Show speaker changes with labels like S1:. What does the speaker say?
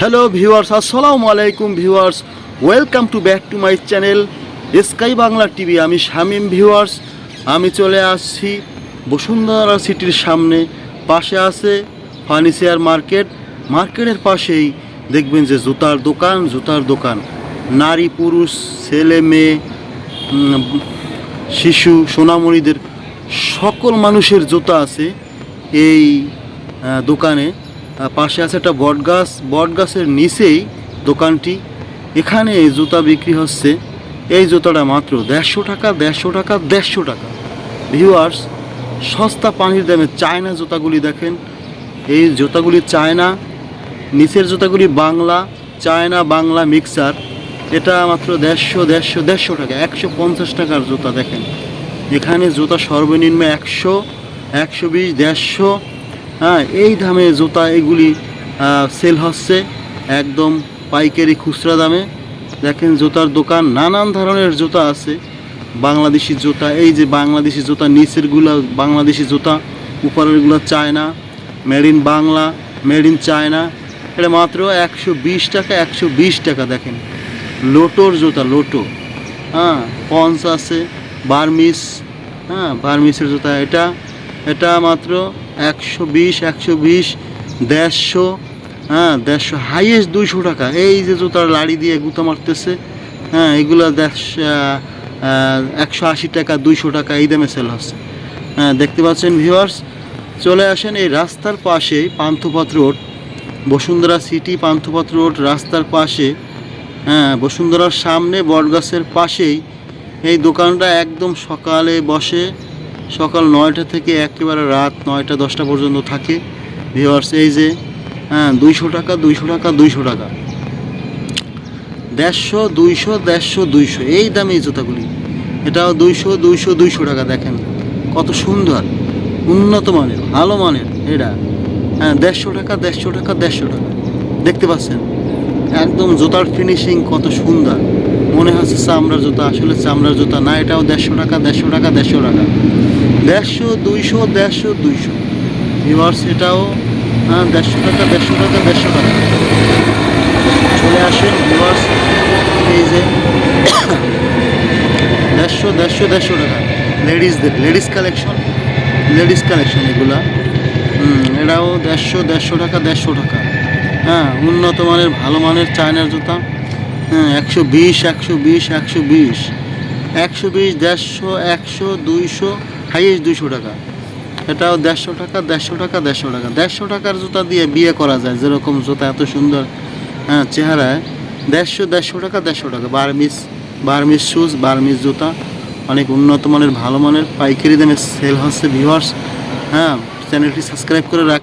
S1: Hello viewers আসসালামু আলাইকুম viewers welcome to back to my channel sky Bangla TV আমি Shamim viewers আমি চলে আসছি বসুন্ধরা সিটির সামনে। পাশে আছে ফার্নিচার মার্কেট। মার্কেটের পাশেই দেখবেন যে জুতার দোকান জুতার দোকান। নারী, পুরুষ, ছেলে, মেয়ে শিশু, সোনামণিদের সকল মানুষের জুতা আছে এই দোকানে। পাশে আছে একটা বট গাছ। বট গাছের নিচেই দোকানটি। এখানে এই জুতা বিক্রি হচ্ছে। এই জুতাটা মাত্র দেড়শো টাকা দেড়শো টাকা দেড়শো টাকা। ভিউয়ার্স সস্তা পানির দামে চায়না জুতাগুলি দেখেন। এই জুতাগুলি চায়না, নিচের জুতাগুলি বাংলা, চায়না বাংলা মিক্সার। এটা মাত্র দেড়শো দেড়শো দেড়শো টাকা, একশো পঞ্চাশ টাকার জুতা দেখেন। এখানে জুতা সর্বনিম্ন একশো একশো বিশ, দেড়শো। হ্যাঁ এই দামে জুতা এগুলি সেল হচ্ছে একদম পাইকারি খুচরা দামে। দেখেন জুতার দোকান, নানান ধরনের জুতা আছে। বাংলাদেশি জুতা, এই যে বাংলাদেশি জুতা, নিচেরগুলো বাংলাদেশি জুতা, উপরেরগুলো China made in Bangla made in China. এটা মাত্র একশো বিশ টাকা, একশো বিশ টাকা, দেখেন। লোটোর জুতা, লোটো। হ্যাঁ পন্স আছে, বার্মিস হ্যাঁ বার্মিসের জুতা এটা। এটা মাত্র একশো বিশ একশো বিশ, দেড়শো হ্যাঁ দেড়শো হাইয়েস্ট দুইশো টাকা। এই যে জুতার লাড়ি দিয়ে গুঁতো মারতেছে হ্যাঁ এগুলো দেড়শো একশো আশি টাকা, দুইশো টাকা এই দামে সেল হচ্ছে। হ্যাঁ দেখতে পাচ্ছেন ভিউয়ার্স চলে আসেন এই রাস্তার পাশেই Panthapath road, Bashundhara city Panthapath road রাস্তার পাশে। হ্যাঁ বসুন্ধরার সামনে বটগাছের পাশেই এই দোকানটা একদম সকালে বসে। সকাল নয়টা থেকে একেবারে রাত নয়টা, দশটা পর্যন্ত থাকে। ভিওয়ার্স এই যে হ্যাঁ দুইশো টাকা দুইশো টাকা দুইশো টাকা। দেড়শো, দুইশো দেড়শো, দুইশো, এই দামে এই জুতাগুলি। এটাও দুইশো দুইশো দুইশো টাকা, দেখেন। কত সুন্দর, উন্নত মানের, ভালো মানের, এটা। হ্যাঁ দেড়শো টাকা দেড়শো টাকা দেড়শো টাকা। দেখতে পাচ্ছেন? একদম জুতার ফিনিশিং কত সুন্দর। মনে হচ্ছে চামড়ার জুতা, আসলে চামড়ার জুতা না, এটাও দেড়শো টাকা দেড়শো টাকা দেড়শো টাকা। দেড়শো, দুইশো দেড়শো, দুইশো। ভিভার্স এটাও হ্যাঁ দেড়শো টাকা দেড়শো টাকা দেড়শো টাকা। চলে আসেন ভিভার্স এই যে, দেড়শো দেড়শো দেড়শো টাকা। লেডিসদের লেডিস কালেকশন লেডিস কালেকশন এগুলা। এটাও দেড়শো দেড়শো টাকা দেড়শো টাকা। হ্যাঁ উন্নত মানের, ভালো মানের চায়নার জুতা। হ্যাঁ একশো বিশ একশো বিশ একশো বিশ। একশো বিশ, দেড়শো, একশো, দুইশো, হাইয়েস্ট দুইশো টাকা। এটাও দেড়শো টাকা দেড়শো টাকা দেড়শো টাকা। দেড়শো টাকার জুতা দিয়ে বিয়ে করা যায়, যেরকম জুতা এত সুন্দর হ্যাঁ চেহারায়। দেড়শো দেড়শো টাকা দেড়শো টাকা। বার্মিস বার্মিস শুজ বার্মিস জুতা। অনেক উন্নত মানের, ভালো মানের, পাইকারি দামে সেল হচ্ছে ভিউয়ার্স হ্যাঁ চ্যানেলটি সাবস্ক্রাইব করে রাখ